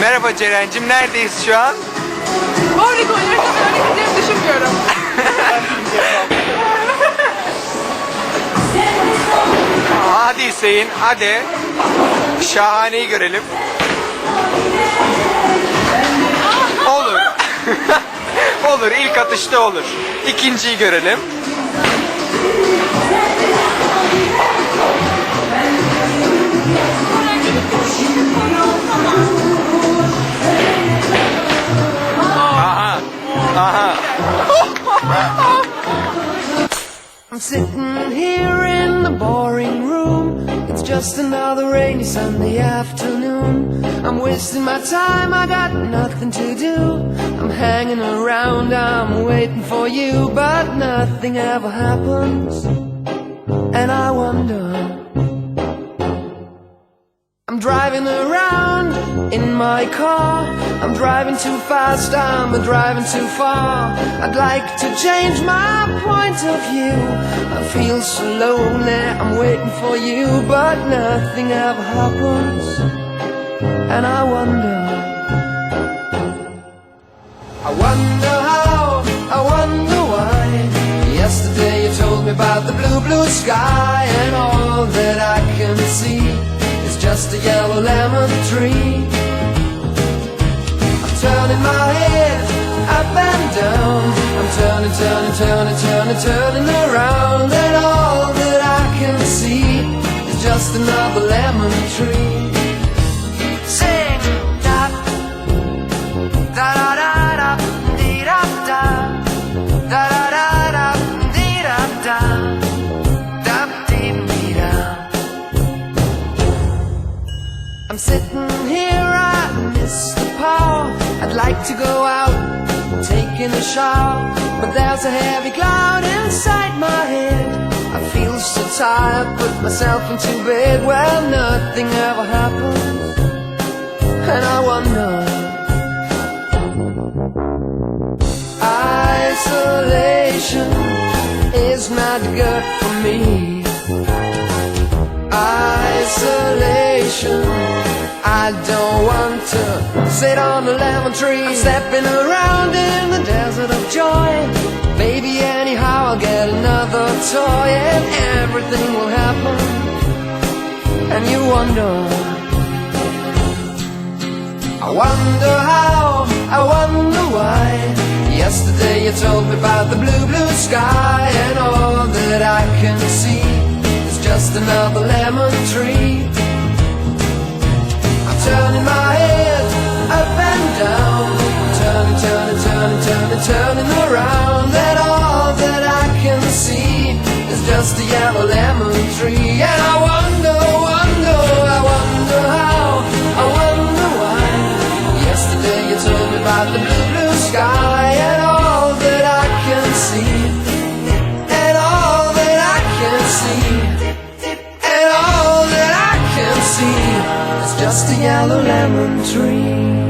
Merhaba Ceren'cim neredeyiz şu an? Bowling oynarken öyle gideceğimi düşünmüyorum. Hadi Hüseyin hadi. Şahaneyi görelim. Olur. olur ilk atışta olur. İkinciyi görelim. Sitting here in the boring room. It's just another rainy Sunday afternoon. I'm wasting my time, I got nothing to do. I'm hanging around, I'm waiting for you, but nothing ever happens. And I wonder. I'm driving around in my car. I'm driving too fast, I'm driving too far. I'd like to change my point of view. I feel so lonely, I'm waiting for you, but nothing ever happens. And I wonder. I wonder how, I wonder why. Yesterday you told me about the blue, blue sky, and all that I can see is just a yellow lemon tree. Turning my head up and down. I'm turning, turning, turning, turning, turning around, and all that I can see is just another lemon tree. Sing, da, da da da da, da da, da da da da, da da, da da. I'm sitting I'd like to go out, taking a shower, but there's a heavy cloud inside my head. I feel so tired, put myself into bed. Well, nothing ever happens, and I wonder. Isolation is not good for me. Isolation. I don't want to sit on a lemon tree. I'm stepping around in the desert of joy. Baby, anyhow, I'll get another toy and everything will happen. And you wonder. I wonder how, I wonder why. Yesterday you told me about the blue, blue sky, and all that I can see is just another lemon tree. Turning my head up and down, turning, turning, turning, turning, turning around, and all that I can see is just a yellow lemon tree. And I wonder, wonder, I wonder how, I wonder why. Yesterday you told me about the blue, all